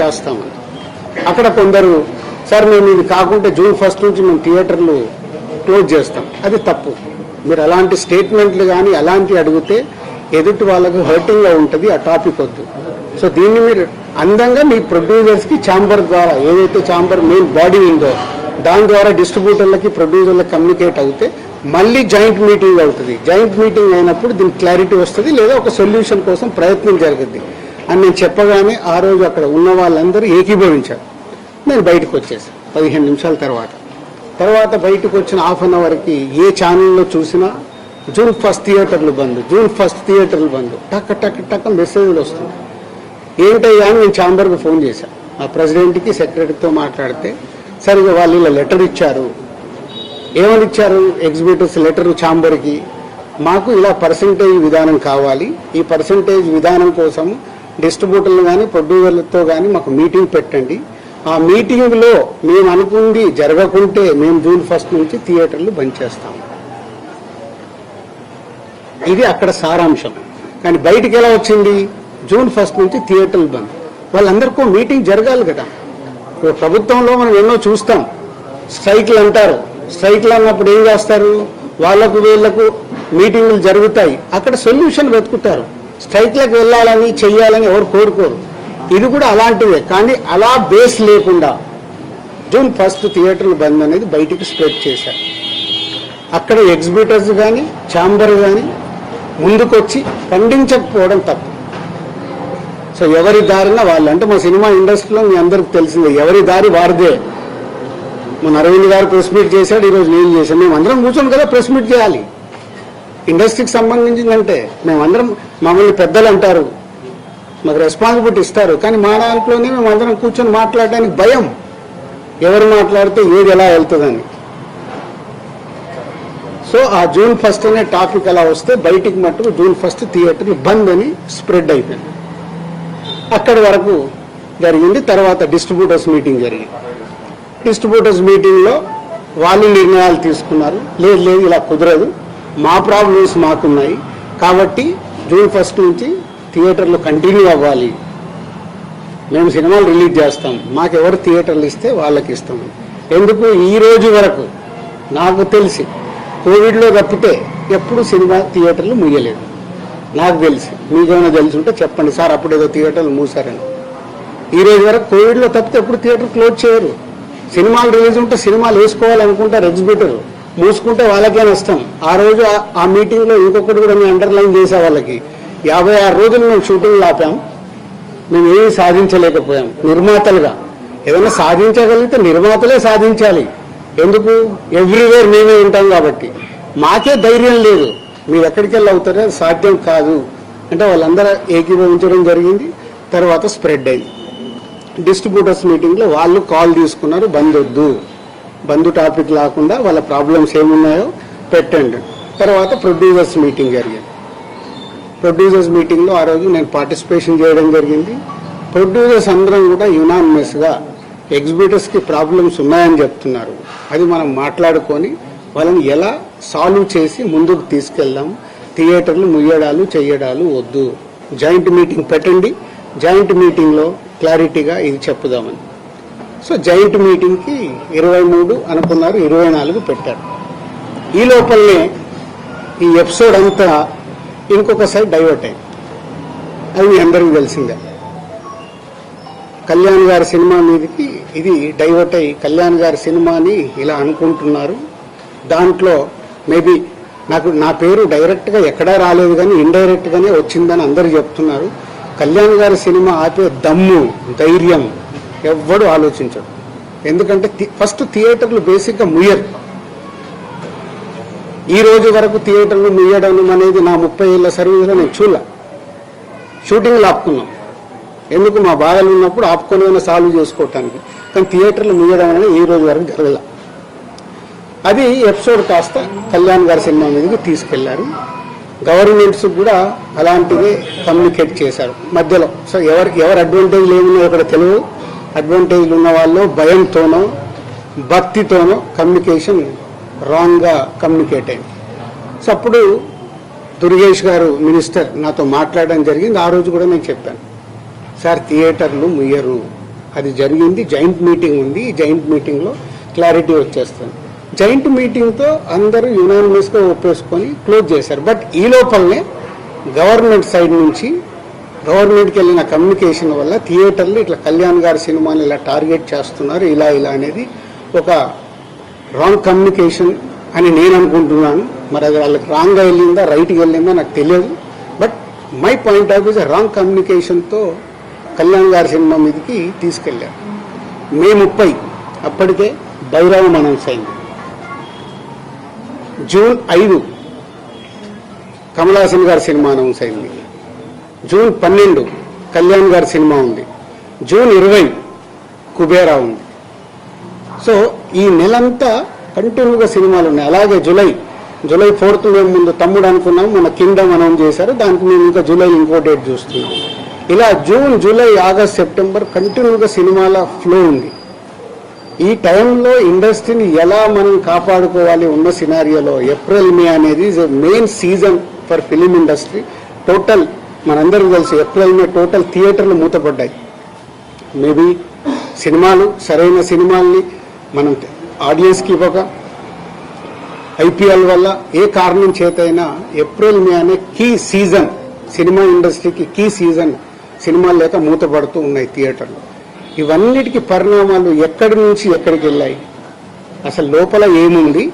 చేస్తామని. అక్కడ కొందరు సార్ మేము ఇది కాకుంటే జూన్ ఫస్ట్ నుంచి మేము థియేటర్లు క్లోజ్ చేస్తాం. అది తప్పు. మీరు అలాంటి స్టేట్మెంట్లు కానీ అలాంటివి అడిగితే ఎదుటి వాళ్ళకు హర్టింగ్గా ఉంటుంది ఆ టాపిక్ వద్దు. సో దీన్ని మీరు అందంగా మీ ప్రొడ్యూసర్స్కి ఛాంబర్ ద్వారా ఏదైతే ఛాంబర్ మెయిన్ బాడీ ఉందో దాని ద్వారా డిస్ట్రిబ్యూటర్లకి ప్రొడ్యూసర్లకు కమ్యూనికేట్ అవుతే మళ్ళీ జాయింట్ మీటింగ్ అవుతుంది. జాయింట్ మీటింగ్ అయినప్పుడు దీనికి క్లారిటీ వస్తుంది లేదా ఒక సొల్యూషన్ కోసం ప్రయత్నం జరుగుద్ది. అని నేను చెప్పగానే ఆ రోజు అక్కడ ఉన్న వాళ్ళందరూ ఏకీభవించారు. నేను బయటకు వచ్చేసాను పదిహేను నిమిషాల తర్వాత. తర్వాత బయటకు వచ్చిన హాఫ్ అన్ అవర్కి ఏ ఛానల్లో చూసినా జూన్ ఫస్ట్ థియేటర్లు బంద్ జూన్ ఫస్ట్ థియేటర్లు బంద్. టక్ టక్ టక్ మెసేజ్లు వస్తుంది ఏంటయ్యా అని నేను ఛాంబర్కి ఫోన్ చేశాను ఆ ప్రెసిడెంట్కి సెక్రటరీతో మాట్లాడితే సరిగా వాళ్ళు ఇలా లెటర్ ఇచ్చారు. ఏమని ఇచ్చారు? ఎగ్జిబిటర్స్ లెటర్ ఛాంబర్కి. మాకు ఇలా పర్సంటేజ్ విధానం కావాలి. ఈ పర్సంటేజ్ విధానం కోసం డిస్ట్రిబ్యూటర్లు కానీ ప్రొడ్యూసర్లతో కానీ మాకు మీటింగ్ పెట్టండి. ఆ మీటింగ్లో మేము అనుకుంది జరగకుంటే మేము జూన్ ఫస్ట్ నుంచి థియేటర్లు బంద్ చేస్తాం. ఇది అక్కడ సారాంశం. కానీ బయటికి ఎలా వచ్చింది? జూన్ ఫస్ట్ నుంచి థియేటర్లు బంద్. వాళ్ళందరికీ మీటింగ్ జరగాలి కదా. ఇప్పుడు ప్రభుత్వంలో మనం ఎన్నో చూస్తాం. స్ట్రైక్లు అంటారు. స్ట్రైక్లు అన్నప్పుడు ఏం చేస్తారు? వాళ్ళకు వీళ్ళకు మీటింగులు జరుగుతాయి. అక్కడ సొల్యూషన్ వెతుకుతారు. స్ట్రైక్లకు వెళ్ళాలని చెయ్యాలని ఎవరు కోరుకోరు. ఇది కూడా అలాంటివే. కానీ అలా బేస్ లేకుండా జూన్ ఫస్ట్ థియేటర్లు బంద్ అనేది బయటికి స్ప్రెడ్ చేశారు. అక్కడ ఎగ్జిబిటర్స్ కానీ ఛాంబర్ కానీ ముందుకొచ్చి ఖండించకపోవడం తప్పు. సో ఎవరి దారిన వాళ్ళు అంటే మా సినిమా ఇండస్ట్రీలో మీ అందరికి తెలిసిందే ఎవరి దారి వారిదే. మన అరవింద్ గారు ప్రెస్ మీట్ చేశాడు ఈరోజు నేను చేశాను. మేము అందరం కూర్చొని కదా ప్రెస్ మీట్ చేయాలి. ఇండస్ట్రీకి సంబంధించిందంటే మేమందరం మమ్మల్ని పెద్దలు అంటారు. మాకు రెస్పాన్సిబిలిటీ ఇస్తారు. కానీ మా దాంట్లోనే మేము అందరం కూర్చొని మాట్లాడడానికి భయం. ఎవరు మాట్లాడితే ఏది ఎలా వెళ్తుందని. సో ఆ జూన్ ఫస్ట్ అనే టాపిక్ అలా వస్తే బయటికి మట్టుకు జూన్ ఫస్ట్ థియేటర్లు బంద్ అని స్ప్రెడ్ అయిపోయింది. అక్కడి వరకు జరిగింది. తర్వాత డిస్ట్రిబ్యూటర్స్ మీటింగ్ జరిగింది. డిస్ట్రిబ్యూటర్స్ మీటింగ్లో వాళ్ళు నిర్ణయాలు తీసుకున్నారు. లేదు లేదు ఇలా కుదరదు. మా ప్రాబ్లమ్స్ మాకున్నాయి. కాబట్టి జూన్ ఫస్ట్ నుంచి థియేటర్లు కంటిన్యూ అవ్వాలి. మేము సినిమాలు రిలీజ్ చేస్తాం. మాకు ఎవరు థియేటర్లు ఇస్తే వాళ్ళకి ఇస్తాం. ఎందుకు? ఈ రోజు వరకు నాకు తెలిసి కోవిడ్లో తప్పితే ఎప్పుడు సినిమా థియేటర్లు ముయ్యలేదు నాకు తెలిసి. మీకేమైనా తెలిసి ఉంటే చెప్పండి. సార్ అప్పుడు ఏదో థియేటర్లు మూసారని ఈ రోజు వరకు కోవిడ్లో తప్పితే ఎప్పుడు థియేటర్ క్లోజ్ చేయరు. సినిమాలు రిలీజ్ ఉంటే సినిమాలు వేసుకోవాలనుకుంటారు ఎగ్జిబిటర్ మూసుకుంటే వాళ్ళకే నష్టం. ఆ రోజు ఆ- మీటింగ్లో ఇంకొకటి కూడా మేము అండర్లైన్ చేసే వాళ్ళకి. యాభై ఆరు రోజులు మేము షూటింగ్ ఆపాం మేము ఏమీ సాధించలేకపోయాం. నిర్మాతలుగా. ఏదైనా సాధించగలిగితే నిర్మాతలే సాధించాలి. ఎందుకు? ఎవ్రీవేర్ మేమే ఉంటాం కాబట్టి. మాకే ధైర్యం లేదు. మీరు ఎక్కడికి వెళ్ళి అవుతారో? సాధ్యం కాదు. అంటే వాళ్ళందరూ ఏకీభవించడం జరిగింది. తర్వాత స్ప్రెడ్ అయింది. డిస్ట్రిబ్యూటర్స్ మీటింగ్లో వాళ్ళు కాల్ తీసుకున్నారు. బంద్ వద్దు బంధు టాపిక్ లేకుండా వాళ్ళ ప్రాబ్లమ్స్ ఏమున్నాయో పెట్టండి. తర్వాత ప్రొడ్యూసర్స్ మీటింగ్ జరిగింది. ప్రొడ్యూసర్స్ మీటింగ్లో ఆ రోజు నేను పార్టిసిపేషన్ చేయడం జరిగింది. ప్రొడ్యూసర్స్ అందరం కూడా యునానిమస్గా ఎగ్జిబిటర్స్కి ప్రాబ్లమ్స్ ఉన్నాయని చెప్తున్నారు. అది మనం మాట్లాడుకొని వాళ్ళని ఎలా సాల్వ్ చేసి ముందుకు తీసుకెళ్దాం. థియేటర్లు ముయ్యడాలు చెయ్యడాలు వద్దు. జాయింట్ మీటింగ్ పెట్టండి. జాయింట్ మీటింగ్లో క్లారిటీగా ఇది చెప్పుదామని. సో జాయింట్ మీటింగ్కి ఇరవై మూడు అనుకున్నారు ఇరవై నాలుగు పెట్టారు. ఈ లోపలనే ఈ ఎపిసోడ్ అంతా ఇంకొకసారి డైవర్ట్ అయింది. అది మీ అందరికీ తెలిసిందే. కళ్యాణ్ గారి సినిమా మీదకి ఇది డైవర్ట్ అయ్యి కళ్యాణ్ గారి సినిమాని ఇలా అనుకుంటున్నారు. దాంట్లో మేబీ నాకు నా పేరు డైరెక్ట్గా ఎక్కడా రాలేదు కానీ ఇండైరెక్ట్గానే వచ్చిందని అందరూ చెప్తున్నారు. కళ్యాణ్ గారి సినిమా ఆపే దమ్ము ధైర్యం ఎవ్వడు ఆలోచించడు. ఎందుకంటే ఫస్ట్ థియేటర్లు బేసిక్గా ముయ్యరు. ఈ రోజు వరకు థియేటర్లు ముయ్యడం అనేది నా ముప్పై ఏళ్ళ సర్వీస్లో నేను చూడలే. షూటింగ్లు ఆపుకున్నాం. ఎందుకు మా బాధలు ఉన్నప్పుడు ఆపుకొని సాల్వ్ చేసుకోవటానికి. కానీ థియేటర్లు ముయ్యడం అనేది ఈ రోజు వరకు జరగల. అది ఎపిసోడ్ కాస్త కళ్యాణ్ గారి సినిమా మీదకి తీసుకెళ్ళారు. గవర్నమెంట్స్ కూడా అలాంటివి కమ్యూనికేట్ చేశారు. మధ్యలో. సో ఎవరికి ఎవరు అడ్వాంటేజ్ లేదు ఇక్కడ తెలియదు అడ్వాంటేజ్లు ఉన్న వాళ్ళు భయంతోనో భక్తితోనో కమ్యూనికేషన్ రాంగ్గా కమ్యూనికేట్ అయింది. సో అప్పుడు దుర్గేష్ గారు మినిస్టర్ నాతో మాట్లాడడం జరిగింది. ఆ రోజు కూడా నేను చెప్పాను. సార్ థియేటర్లు ముయ్యరు. అది జరిగింది జాయింట్ మీటింగ్ ఉంది. ఈ జాయింట్ మీటింగ్లో క్లారిటీ వచ్చేస్తుంది. జాయింట్ మీటింగ్తో అందరూ యునానిమస్గా ఒప్పేసుకొని క్లోజ్ చేశారు. బట్ ఈ లోపలనే గవర్నమెంట్ సైడ్ నుంచి గవర్నమెంట్కి వెళ్ళిన కమ్యూనికేషన్ వల్ల థియేటర్లు ఇట్లా కళ్యాణ్ గారి సినిమాని ఇలా టార్గెట్ చేస్తున్నారు ఇలా ఇలా అనేది ఒక రాంగ్ కమ్యూనికేషన్ అని నేను అనుకుంటున్నాను. మరి అది వాళ్ళకి రాంగ్గా వెళ్ళిందా రైట్గా వెళ్ళిందా నాకు తెలియదు. But my point of views wrong కమ్యూనికేషన్తో Kalyan గారి సినిమా మీదకి తీసుకెళ్ళారు. మే ముప్పై అప్పటికే బైరావం అనౌన్స్ అయింది. జూన్ ఐదు కమలాసన్ గారి సినిమా అనౌన్స్ అయింది. జూన్ పన్నెండు కళ్యాణ్ గారి సినిమా ఉంది. జూన్ ఇరవై కుబేరా ఉంది. సో ఈ నెలంతా కంటిన్యూగా సినిమాలు ఉన్నాయి. అలాగే జూలై జూలై ఫోర్త్ మేము ముందు తమ్ముడు అనుకున్నాం మన కింగ్డమ్ అనౌన్స్ చేశారు. దానికి మేము ఇంకా జూలై ఇంకో డేట్ చూస్తున్నాం. ఇలా జూన్ జూలై ఆగస్ట్ సెప్టెంబర్ కంటిన్యూగా సినిమాల ఫ్లో ఉంది. ఈ టైంలో ఇండస్ట్రీని ఎలా మనం కాపాడుకోవాలి ఉన్న సినారియోలో ఏప్రిల్ మే అనేది is main season for film industry total మనందరికీ తెలుసు ఎప్పుడైనా టోటల్ థియేటర్లు మూతపడ్డాయి. మేబీ సినిమాలు సరైన సినిమాల్ని మనం ఆడియన్స్కి ఇవ్వక ఐపీఎల్ వల్ల ఏ కారణం చేతైనా ఏప్రిల్ మే అనే కీ సీజన్ సినిమా ఇండస్ట్రీకి కీ సీజన్ సినిమాలు లేక మూతపడుతూ ఉన్నాయి థియేటర్లు. ఇవన్నిటికీ పరిణామాలు ఎక్కడి నుంచి ఎక్కడికి వెళ్ళాయి? అసలు లోపల ఏముంది?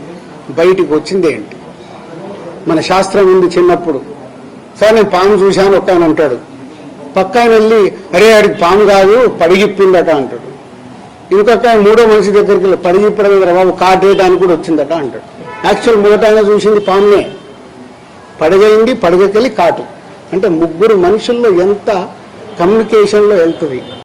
బయటికి వచ్చింది ఏంటి మన శాస్త్రం ఉంది చిన్నప్పుడు. సార్ నేను పాము చూశాను ఒక ఆయన అంటాడు పక్క ఆయన వెళ్ళి అరే ఆడికి పాము కాదు పడిగిప్పిందట అంటాడు. ఇంకొక ఆయన మూడో మనిషి దగ్గరికి వెళ్ళి పడిగిప్పడం మీద బాబు కాటేయడానికి కూడా వచ్చిందట అంటాడు. యాక్చువల్ మొదట ఆయన చూసింది పామునే. పడగైంది పడగకెళ్ళి కాటు. అంటే ముగ్గురు మనుషుల్లో ఎంత కమ్యూనికేషన్లో వెళ్తుంది